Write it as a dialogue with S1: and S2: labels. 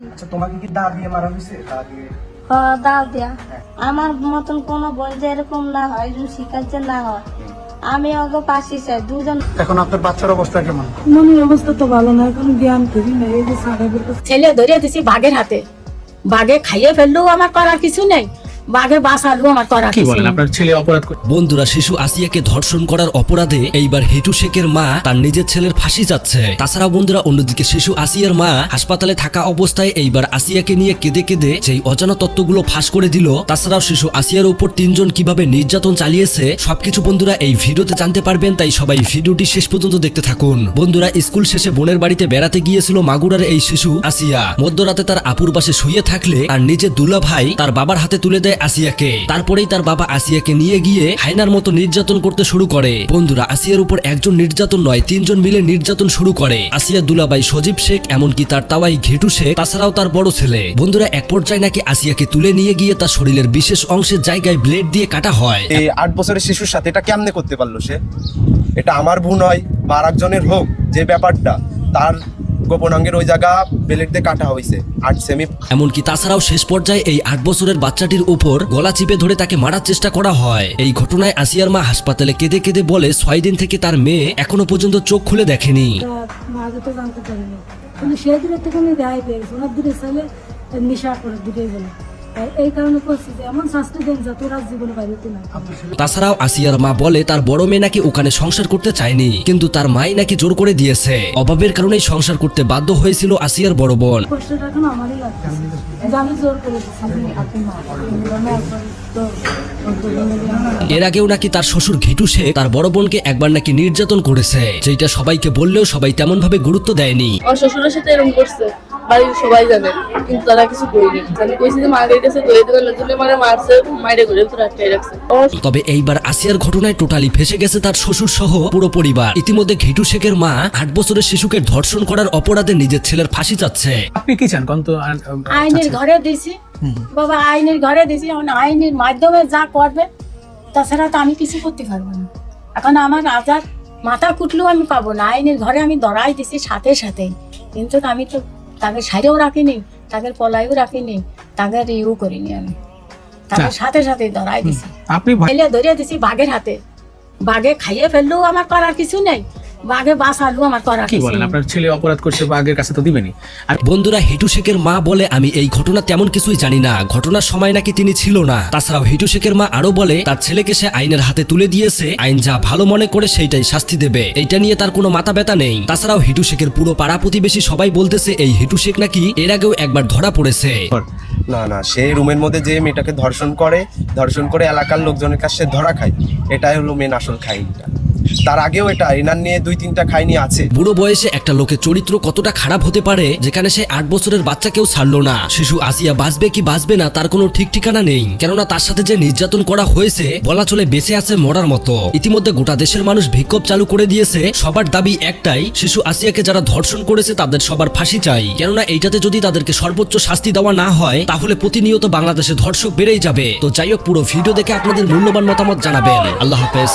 S1: আচ্ছা তোমাকে কি দা দিয়ে মারা হয়েছে দা দিয়ে?
S2: দাও দিয়া। আমার মতন কোনো বোন যে এরকম না হয় শিকার না হয়। আমি ওকে পাশে চাই দুজন
S1: এখন আপনার বাচ্চার অবস্থা কেমন?
S3: মনের অবস্থা তো ভালো না এখন জ্ঞান করি না এই যে
S4: ছেলে ধরিয়ে দিছি বাঘের হাতে। বাঘে খাইয়ে ফেললেও আমার করার কিছু নেই। বাঘে বাঁচালেও আমার করার
S5: কি বলেন আপনার ছেলে অপরাধ
S6: বন্ধুরা শিশু আসিয়াকে ধর্ষণ করার অপরাধে এইবার হেটু শেখের মা তার নিজের ছেলের ফাঁসি যাচ্ছে তাছাড়া বন্ধুরা অন্যদিকে শিশু আসিয়ার মা হাসপাতালে থাকা অবস্থায় এইবার আসিয়াকে নিয়ে কেঁদে কেঁদে যেই অজানা তত্ত্বগুলো ফাঁস করে দিল তাছাড়াও শিশু আসিয়ার উপর তিনজন কীভাবে নির্যাতন চালিয়েছে সবকিছু বন্ধুরা এই ভিডিওতে জানতে পারবেন তাই সবাই ভিডিওটি শেষ পর্যন্ত দেখতে থাকুন। বন্ধুরা স্কুল শেষে বোনের বাড়িতে বেড়াতে গিয়েছিল মাগুরার এই শিশু আসিয়া। মধ্যরাতে তার আপুর পাশে শুয়ে থাকলে আর নিজের দুলা ভাই তার বাবার হাতে তুলে দেয় আসিয়াকে। তারপরেই তার বাবা আসিয়াকে নিয়ে গিয়ে হাইনার মতো নির্যাতন করতে শুরু করে। বন্ধুরা, আসিয়ার উপর একজন নির্যাতন নয়, তিনজন মিলে নির্যাতন শুরু করে। আসিয়া দুলাভাই সজীব শেখ, এমনকি তার তাওয়াই ঘেটু শেখ, তাছাড়াও তার বড় ছেলে। বন্ধুরা, এক পর্যায়ে নাকি আসিয়াকে তুলে নিয়ে গিয়ে তার শরীরের বিশেষ অংশের জায়গায় ব্লেড দিয়ে কাটা হয়।
S7: এই আট বছরের শিশুর সাথে এটা কেমনে করতে পারল সে? এটা আমার ভুল নয়, বা আর একজনের হোক, যে ব্যাপারটা, তার গোপনাঙ্গের ওই জায়গা বেলেট দিয়ে কাটা হয়েছে আট সেমি
S6: এমনকি তাছাড়াও শেষ পর্যায়ে এই আট বছরের বাচ্চাটির উপর গলা চিপে ধরে তাকে মারার চেষ্টা করা হয়। এই ঘটনায় আসিয়ার মা হাসপাতালে কেঁদে কেঁদে বলে ছয় দিন থেকে তার মেয়ে এখনও পর্যন্ত চোখ খুলে দেখেনি।
S3: কিন্তু সেই দিনের থেকে আমি পেয়েছি। ওনার দূরে ছেলে নেশা করে দিকে গেলে। এই কারণে করছি যে এমন শাস্তি দেন যা তোর জীবনে বাইরেতে না
S6: তাছাড়াও আসিয়ার মা বলে তার বড় মেয়ে নাকি ওখানে সংসার করতে চায়নি কিন্তু তার মাই নাকি জোর করে দিয়েছে। অভাবের কারণেই সংসার করতে বাধ্য হয়েছিল আসিয়ার বড় বোন।
S3: কষ্টটা এখন আমারই লাগতেছে। আমি জোর করে দিচ্ছি
S6: এর আগেও নাকি তার শ্বশুর ঘিটু শেখ তার বড় বোনকে একবার নাকি নির্যাতন করেছে। যেটা সবাইকে বললেও সবাই তেমন ভাবে গুরুত্ব দেয়নি।
S8: আমার শ্বশুরের সাথে এরকম করছে। বাড়ির সবাই জানে কিন্তু তারা কিছু করিনি আমি কইছি যে মায়ের কাছে দই দেবেন নজরুলে মানে মারছে মাইরে ঘুরে তো রাখতে রাখছে।
S6: তবে এইবার আসিয়ার ঘটনায় টোটালি ফেসে গেছে তার শ্বশুর সহ পুরো পরিবার। ইতিমধ্যে ঘিটু শেখের মা আট বছরের শিশুকে ধর্ষণ করার অপরাধে নিজের ছেলের ফাঁসি চাচ্ছে।
S5: আপনি কি চান কোন তো আ- আ-
S4: আইনের ঘরে দিছি। বাবা আইনের ঘরে দিছি এখন আইনের মাধ্যমে যা করবে তাছাড়া তো আমি কিছু করতে পারব না। এখন আমার আজাদ মাথা কুটলেও আমি পাবো না। আইনের ঘরে আমি দড়াই দিছি সাথে সাথে। কিন্তু আমি তো তাকে সাইডেও রাখিনি তাকে পলাইও রাখিনি তাকে ইউ করিনি আমি। তাকে সাথে সাথে দড়াই দিছি।
S5: আপনি
S4: ধরিয়ে দিছি বাঘের হাতে। বাঘে খাইয়ে ফেললেও আমার করার কিছু নেই। বাঘে বাঁচালেও আমার করার
S5: কি বলেন? আপনার ছেলে অপরাধ করছে বা কাছে তো দিবেনি আর
S6: বন্ধুরা হিটু শেখের মা বলে আমি এই ঘটনা তেমন কিছুই জানি না। ঘটনার সময় নাকি তিনি ছিল না। তাছাড়াও হিটু শেখের মা আরও বলে তার ছেলেকে সে আইনের হাতে তুলে দিয়েছে। আইন যা ভালো মনে করে সেইটাই শাস্তি দেবে। এইটা নিয়ে তার কোনো মাথা ব্যথা নেই। তাছাড়াও হিটু শেখের পুরো পাড়া প্রতিবেশী সবাই বলতেছে এই হিটু শেখ নাকি এর আগেও একবার ধরা পড়েছে।
S7: না না সে রুমের মধ্যে যে মেয়েটাকে ধর্ষণ করে ধর্ষণ করে এলাকার লোকজনের কাছে ধরা খায়। এটাই হলো মেন আসল খাইনিটা। তার আগেও এটা এনার নিয়ে দুই তিনটা খাইনি, আছে।
S6: বুড়ো বয়সে একটা লোকের চরিত্র কতটা খারাপ হতে পারে, যেখানে সে আট বছরের বাচ্চাকেও ছাড়লো না। শিশু আসিয়া বাঁচবে কি বাঁচবে না, তার কোনো ঠিক ঠিকানা নেই। কেননা তার সাথে যে নির্যাতন করা হয়েছে, বলা চলে বেঁচে আছে মরার মতো। ইতিমধ্যে গোটা দেশের মানুষ বিক্ষোভ চালু করে দিয়েছে। সবার দাবি একটাই, শিশু আসিয়াকে যারা ধর্ষণ করেছে, তাদের সবার ফাঁসি চাই। কেননা এইটাতে যদি তাদেরকে সর্বোচ্চ শাস্তি দেওয়া না হয়, তাহলে প্রতিনিয়ত বাংলাদেশে ধর্ষক বেড়েই যাবে। তো যাই হোক, পুরো ভিডিও দেখে আপনাদের মূল্যবান মতামত জানাবেন। আল্লাহ হাফেজ।